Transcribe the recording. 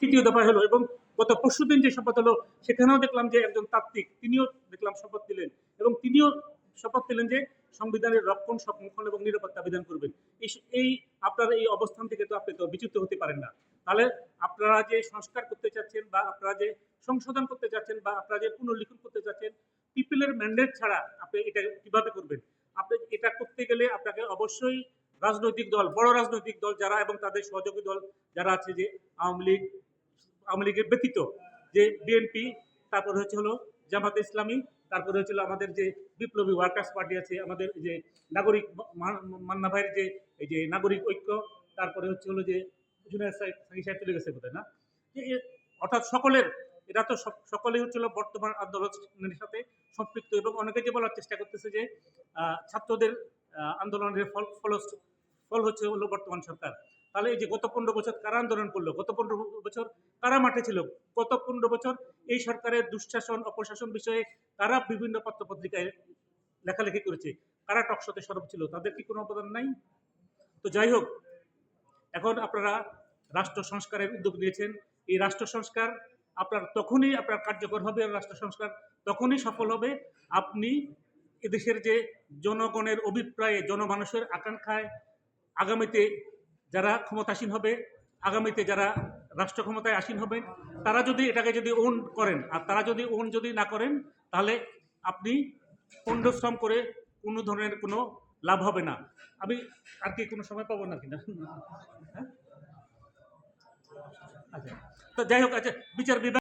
তৃতীয় দফায় হলো এবং গত পরশুদিন যে শপথ হলো, সেখানেও দেখলাম যে একজন তাত্ত্বিক, তিনিও দেখলাম শপথ দিলেন এবং তিনিও শপথ দিলেন যে সংবিধানের রক্ষণ, সংরক্ষণ এবং নিরাপত্তা বিধান করবেন। এই আপনার এই অবস্থান থেকে তো আপনি তো বিচ্যুত হতে পারেন না। তাহলে আপনারা যে সংস্কার করতে চাচ্ছেন বা আপনারা যে সংশোধন করতে চাচ্ছেন বা আপনারা যে পুনর্লিখন করতে চাচ্ছেন, পিপলের ম্যান্ডেট ছাড়া আপনি এটা কীভাবে করবেন? আপনি এটা করতে গেলে আপনাকে অবশ্যই রাজনৈতিক দল, বড় রাজনৈতিক দল যারা এবং তাদের সহযোগী দল যারা আছে যে আওয়ামী লীগ আওয়ামী লীগের ব্যতীত যে বিএনপি তারপর হচ্ছে হলো জামাতে ইসলামী, তারপরে হচ্ছিল আমাদের যে বিপ্লবী ওয়ার্কার্স পার্টি আছে, আমাদের যে নাগরিক মান্না ভাইয়ের যে, এই যে নাগরিক ঐক্য, তারপরে হচ্ছে হলো যে চলে গেছে বোধহয় না? যে অর্থাৎ সকলের এটা তো সক- সকলেই হচ্ছিল বর্তমান আন্দোলনের সাথে সম্পৃক্ত এবং অনেকে যে বলার চেষ্টা করতেছে যে ছাত্রদের আন্দোলনের ফল, ফলস, ফল হচ্ছে হলো বর্তমান সরকার। তাহলে এই যে গত পনেরো বছর কারা আন্দোলন করল? গত পনেরো বছর কারা মাঠে ছিল? গত পনেরো বছর এই সরকারের দুঃশাসন, অপশাসন বিষয়ে কারা বিভিন্ন পত্রপত্রিকায় লেখালেখি করেছে? কারা টকশতে সরব ছিল? তাদের কি কোনো অবদান নাই? তো যাই হোক, এখন আপনারা রাষ্ট্র সংস্কারের উদ্যোগ নিয়েছেন। এই রাষ্ট্র সংস্কার আপনার তখনই আপনার কার্যকর হবে রাষ্ট্র সংস্কার তখনই সফল হবে। আপনি এদেশের যে জনগণের অভিপ্রায়ে, জনমানুষের আকাঙ্ক্ষায় আগামীতে যারা ক্ষমতাসীন হবে, আগামীতে যারা রাষ্ট্র ক্ষমতায় আসীন হবেন তারা যদি এটাকে যদি ওন করেন, আর তারা যদি ওন যদি না করেন, তাহলে আপনি পণ্ডশ্রম করে কোনো ধরনের কোনো লাভ হবে না। আমি আর কি কোনো সময় পাবো না কিনা হ্যাঁ? আচ্ছা। তো যাই হোক আচ্ছা বিচার বিভাগ